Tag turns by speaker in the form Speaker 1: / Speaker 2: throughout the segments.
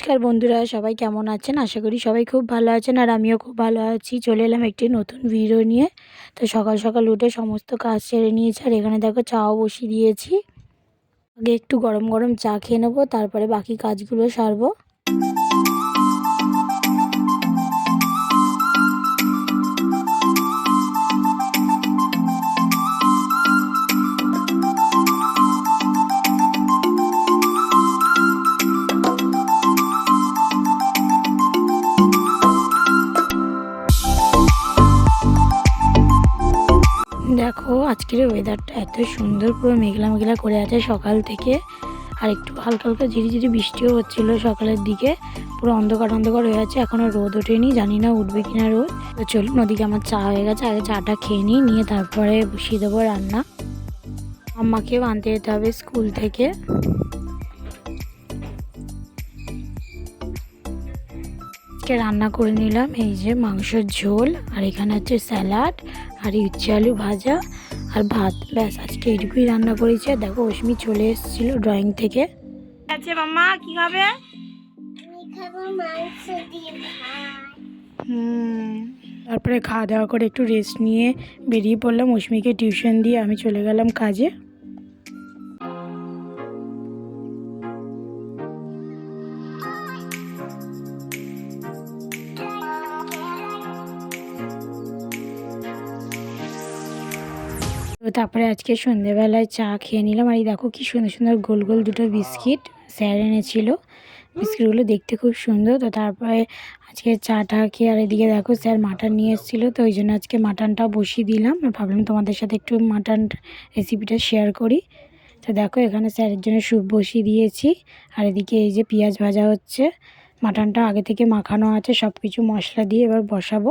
Speaker 1: নমস্কার বন্ধুরা, সবাই কেমন আছেন? আশা করি সবাই খুব ভালো আছেন আর আমিও খুব ভালো আছি। চলে এলাম একটি নতুন ভিডিও নিয়ে। তো সকাল সকাল উঠে সমস্ত কাজ সেরে নিয়েছি আর এখানে দেখো চাও বসিয়ে দিয়েছি। আগে একটু গরম গরম চা খেয়ে নেব, তারপরে বাকি কাজগুলো সারবো। দেখো, আজকের ওয়েদারটা এত সুন্দর, পুরো মেঘলা মেঘলা করে আছে সকাল থেকে। আর একটু হালকা হালকা ঝিরিঝিরি বৃষ্টিও হচ্ছিল সকালের দিকে। পুরো অন্ধকার অন্ধকার হয়ে আছে এখনও রোদ ওঠেনি, জানি না উঠবে কিনা রোদ। তো চলুন, ওদিকে আমার চা হয়ে গেছে, আগে চাটা খেয়ে নিই, নিয়ে তারপরে বসিয়ে দেবো রান্না। আম্মাকেও আনতে যেতে হবে স্কুল থেকে। আজকে রান্না করে নিলাম এই যে মাংসের ঝোল আর এখানে হচ্ছে স্যালাড আর ইচ্ছে আলু ভাজা আর ভাত। ব্যাস আজকে এইটুকুই রান্না করেছি। আর দেখো অশ্মি চলে এসেছিল ড্রয়িং থেকে।
Speaker 2: আছে মাম্মা কি খাবে?
Speaker 3: আমি খাব মাংস দিয়ে ভাত।
Speaker 1: হুম। তারপরে খাওয়া দাওয়া করে একটু রেস্ট নিয়ে বেরিয়ে পড়লাম। অশ্মিকে টিউশন দিয়ে আমি চলে গেলাম কাজে। তো তারপরে আজকে সন্ধেবেলায় চা খেয়ে নিলাম। আর এই দেখো কি সুন্দর সুন্দর গোল গোল দুটো বিস্কিট স্যার এনেছিল। বিস্কিটগুলো দেখতে খুব সুন্দর। তো তারপরে আজকে চাটা খেয়ে আর এদিকে দেখো স্যার মাটন নিয়ে এসেছিল। তো ওই জন্য আজকে মাটনটা বসিয়ে দিলাম। আর ভাবলাম তোমাদের সাথে একটু মাটন রেসিপিটা শেয়ার করি। তো দেখো এখানে স্যারের জন্য স্যুপ বসিয়ে দিয়েছি। আর এদিকে এই যে পেঁয়াজ ভাজা হচ্ছে। মাটনটা আগে থেকে মাখানো আছে। সব কিছু মশলা দিয়ে এবার বসাবো।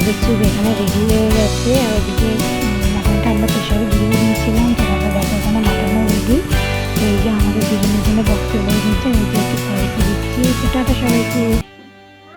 Speaker 1: স্যারের স্যুপ এখানে রেডি হয়ে গেছে। আর ওদিকে মাটনটা আমরা প্রেশারে দিয়ে দিয়েছিলাম তো তারপর দেখো এখানে মাটনও রেডি তো এই যে আমাদের দুজনের জন্য বক্সে বলে দিচ্ছে আমি একটু সবাইকে দিচ্ছি তো টাটা সবাইকে।